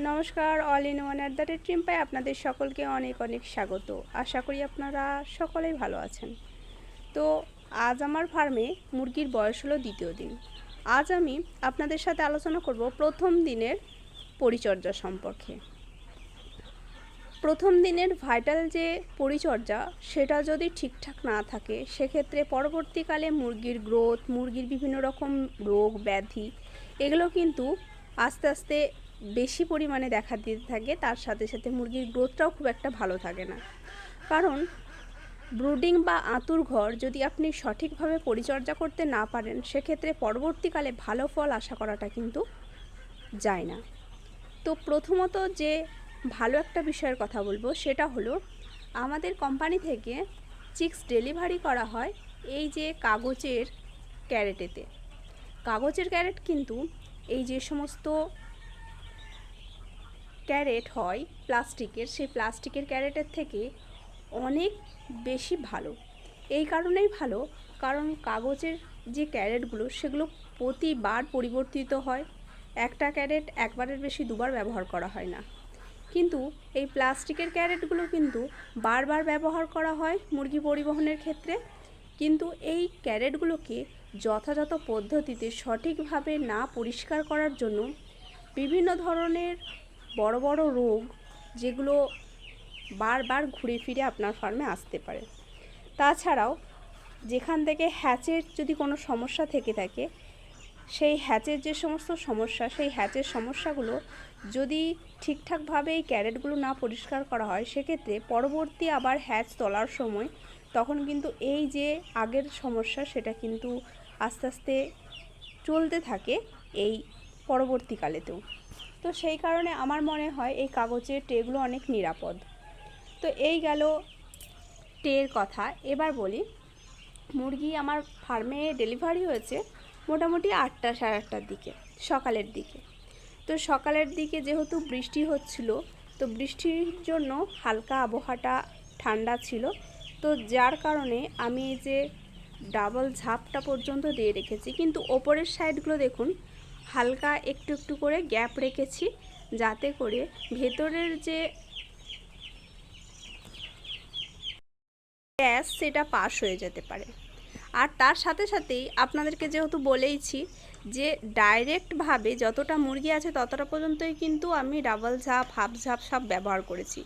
নমস্কার all in one at the rate ট্রিম্পায় আপনাদের সকলকে অনেক অনেক স্বাগত। আশা করি আপনারা সকলেই ভালো আছেন। তো আজ আমার ফার্মে মুরগির বয়স হলো দ্বিতীয় দিন। আজ আমি আপনাদের সাথে আলোচনা করব প্রথম দিনের পরিচর্যা সম্পর্কে। প্রথম দিনের ভাইটাল যে পরিচর্যা, সেটা যদি ঠিকঠাক না থাকে, সেক্ষেত্রে পরবর্তীকালে মুরগির গ্রোথ মুরগির বিভিন্ন রকম রোগ, ব্যাধি, এগুলো কিন্তু আস্তে আস্তে বেশি পরিমাণে দেখা দিতে থাকে, তার সাথে সাথে মুরগির গ্রোথটাও খুব একটা ভালো থাকে না। কারণ ব্রুডিং বা আঁতুর ঘর যদি আপনি সঠিকভাবে পরিচর্যা করতে না পারেন, সেক্ষেত্রে পরবর্তীকালে ভালো ফল আশা করাটা কিন্তু যায় না। তো প্রথমত যে ভালো একটা বিষয়ের কথা বলব, সেটা হলো আমাদের কোম্পানি থেকে চিক্স ডেলিভারি করা হয় এই যে কাগজের ক্যারেটেতে। কাগজের ক্যারেট কিন্তু এই যে সমস্ত ক্যারেট হয় প্লাস্টিকের, সেই প্লাস্টিকের ক্যারেটের থেকে অনেক বেশি ভালো। এই কারণেই ভালো, কারণ কাগজের যে ক্যারেটগুলো, সেগুলো প্রতিবার পরিবর্তিত হয়। একটা ক্যারেট একবারের বেশি দুবার ব্যবহার করা হয় না। কিন্তু এই প্লাস্টিকের ক্যারেটগুলো কিন্তু বারবার ব্যবহার করা হয় মুরগি পরিবহনের ক্ষেত্রে। কিন্তু এই ক্যারেটগুলোকে যথাযথ পদ্ধতিতে সঠিকভাবে না পরিষ্কার করার জন্য বিভিন্ন ধরনের বড় বড় রোগ যেগুলো বারবার ঘুরে ফিরে আপনার ফার্মে আসতে পারে। তাছাড়াও যেখান থেকে হ্যাচের যদি কোনো সমস্যা থেকে থাকে, সেই হ্যাচের যে সমস্ত সমস্যা, সেই হ্যাচের সমস্যাগুলো যদি ঠিকঠাকভাবে এই ক্যারেটগুলো না পরিষ্কার করা হয়, সেক্ষেত্রে পরবর্তী আবার হ্যাচ তোলার সময় তখন কিন্তু এই যে আগের সমস্যা, সেটা কিন্তু আস্তে আস্তে চলতে থাকে এই পরবর্তীকালেতেও। তো সেই কারণে আমার মনে হয় এই কাগজের ট্রেগুলো অনেক নিরাপদ। তো এই গেল ট্রের কথা। এবার বলি, মুরগি আমার ফার্মে ডেলিভারি হয়েছে মোটামুটি আটটা সাড়ে আটটার দিকে, সকালের দিকে। তো সকালের দিকে যেহেতু বৃষ্টি হচ্ছিল, তো বৃষ্টির জন্য হালকা আবহাওয়াটা ঠান্ডা ছিল। তো যার কারণে আমি এই যে ডাবল ঝাপটা পর্যন্ত দিয়ে রেখেছি। কিন্তু ওপরের সাইডগুলো দেখুন হালকা একটু একটু করে গ্যাপ রেখেছি যাতে করে ভেতরের যে গ্যাস, সেটা পাস হয়ে যেতে পারে। আর তার সাথে সাথেই আপনাদেরকে যেহেতু বলেইছি যে ডাইরেক্টভাবে যতটা মুরগি আছে ততটা পর্যন্তই কিন্তু আমি ডাবল ঝাপ, হাফ ঝাপ সব ব্যবহার করেছি।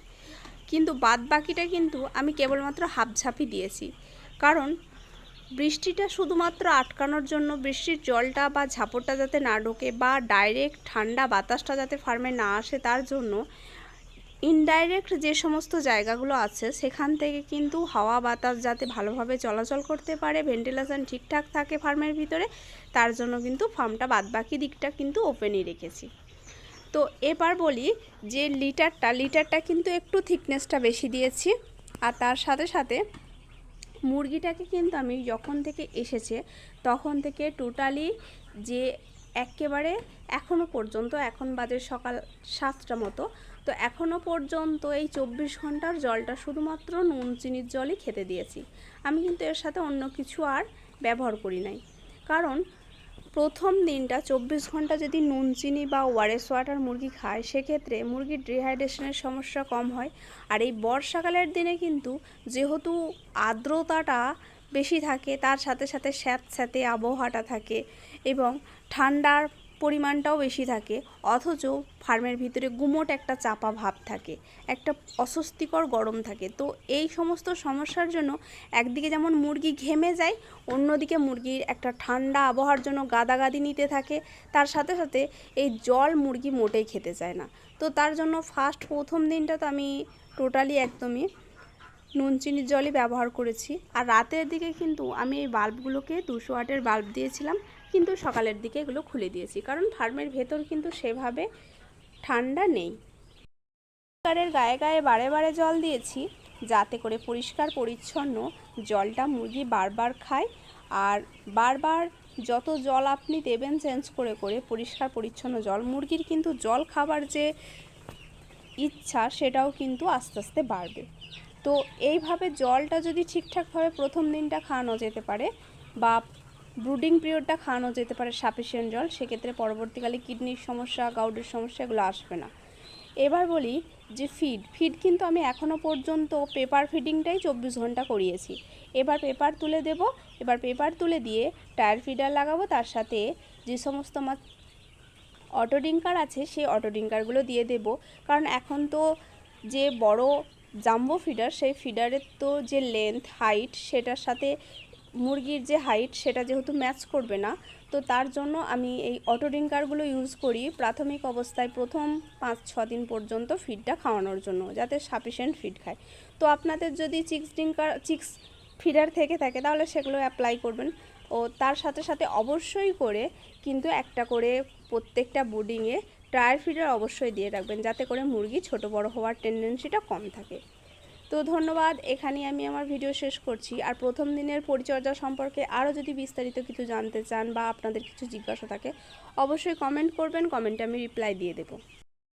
কিন্তু বাদ বাকিটা কিন্তু আমি কেবলমাত্র হাফ ঝাপই দিয়েছি। কারণ বৃষ্টিটা শুধুমাত্র আটকানোর জন্য বৃষ্টির জলটা বা ঝাপড়টা যাতে না ঢোকে বা ডাইরেক্ট ঠান্ডা বাতাসটা যাতে ফার্মে না আসে, তার জন্য ইনডাইরেক্ট যে সমস্ত জায়গাগুলো আছে, সেখান থেকে কিন্তু হাওয়া বাতাস যাতে ভালোভাবে চলাচল করতে পারে ভেন্টিলেশন ঠিকঠাক থাকে ফার্মের ভিতরে, তার জন্য কিন্তু ফার্মটা বাদবাকি দিকটা কিন্তু ওপেনই রেখেছি। তো এবার বলি যে লিটারটা লিটারটা কিন্তু একটু থিকনেসটা বেশি দিয়েছি, আর তার সাথে সাথে মুরগিটাকে কিন্তু আমি যখন থেকে এসেছে, তখন থেকে টোটালি যে একেবারে এখনও পর্যন্ত, এখন বাজে সকাল সাতটা মতো, তো এখনও পর্যন্ত এই চব্বিশ ঘণ্টার জলটা শুধুমাত্র নুন, চিনির জলই খেতে দিয়েছি। আমি কিন্তু এর সাথে অন্য কিছু আর ব্যবহার করি নাই। কারণ প্রথম দিনটা চব্বিশ ঘণ্টা যদি নুন, চিনি বা ওয়ারেস ওয়াটার মুরগি খায়, সেক্ষেত্রে মুরগির ডিহাইড্রেশনের সমস্যা কম হয়। আর এই বর্ষাকালের দিনে কিন্তু যেহেতু আর্দ্রতাটা বেশি থাকে, তার সাথে সাথে স্যাঁত স্যাঁতে আবহাওয়াটা থাকে এবং ঠান্ডার পরিমাণটাও বেশি থাকে, অথচ ফার্মের ভিতরে গুমোট একটা চাপা ভাব থাকে, একটা অস্বস্তিকর গরম থাকে। তো এই সমস্ত সমস্যার জন্য একদিকে যেমন মুরগি ঘেমে যায়, অন্যদিকে মুরগির একটা ঠান্ডা আবহাওয়ার জন্য গাদাগাদি নিতে থাকে, তার সাথে সাথে এই জল মুরগি মোটেই খেতে চায় না। তো তার জন্য ফার্স্ট প্রথম দিনটা তো আমি টোটালি একদমই নুন, চিনির জলই ব্যবহার করেছি। আর রাতের দিকে কিন্তু আমি এই বাল্বগুলোকে দুশো ওয়াটের বাল্ব দিয়েছিলাম কিন্তু সকালের দিকে এগুলো খুলে দিয়েছি। কারণ ফার্মের ভেতর কিন্তু সেভাবে ঠান্ডা নেই। পরিষ্কারের গায়ে গায়ে বারে বারে জল দিয়েছি, যাতে করে পরিষ্কার পরিচ্ছন্ন জলটা মুরগি বারবার খায়। আর বারবার যত জল আপনি দেবেন চেঞ্জ করে করে পরিষ্কার পরিচ্ছন্ন জল, মুরগির কিন্তু জল খাবার যে ইচ্ছা সেটাও কিন্তু আস্তে আস্তে বাড়বে। তো এইভাবে জলটা যদি ঠিকঠাকভাবে প্রথম দিনটা খাওয়ানো যেতে পারে বা ব্রুডিং পিরিয়ডটা খাওয়ানো যেতে পারে সাফিসিয়েন্ট জল, সেক্ষেত্রে পরবর্তীকালে কিডনির সমস্যা, গাউডের সমস্যা এগুলো আসবে না। এবার বলি যে ফিড ফিড কিন্তু আমি এখনও পর্যন্ত পেপার ফিডিংটাই চব্বিশ ঘণ্টা করিয়েছি। এবার পেপার তুলে দেব, এবার পেপার তুলে দিয়ে টায়ার ফিডার লাগাবো, তার সাথে যে সমস্ত আমার অটো ডিঙ্কার আছে সেই অটো ডিঙ্কারগুলো দিয়ে দেব। কারণ এখন তো যে বড় জাম্বো ফিডার, সেই ফিডারের তো যে লেন্থ, হাইট, সেটার সাথে মুরগির যে হাইট সেটা যেহেতু ম্যাচ করবে না, তো তার জন্য আমি এই অটো ডিঙ্কারগুলো ইউজ করি প্রাথমিক অবস্থায় প্রথম পাঁচ, ছ দিন পর্যন্ত ফিডটা খাওয়ানোর জন্য, যাতে সাফিসিয়েন্ট ফিড খায়। তো আপনাদের যদি চিক্স ডিঙ্কার চিক্স ফিডার থেকে থাকে তাহলে সেগুলো অ্যাপ্লাই করবেন। ও তার সাথে সাথে অবশ্যই করে কিন্তু একটা করে প্রত্যেকটা বোর্ডিংয়ে টায়ার ফিডার অবশ্যই দিয়ে রাখবেন, যাতে করে মুরগি ছোট বড় হওয়ার টেন্ডেন্সিটা কম থাকে। তো ধন্যবাদ, এখানেই আমি আমার ভিডিও শেষ করছি। আর প্রথম দিনের পরিচর্যা সম্পর্কে আরও যদি বিস্তারিত কিছু জানতে চান বা আপনাদের কিছু জিজ্ঞাসা থাকে, অবশ্যই কমেন্ট করবেন কমেন্টে আমি রিপ্লাই দিয়ে দেবো।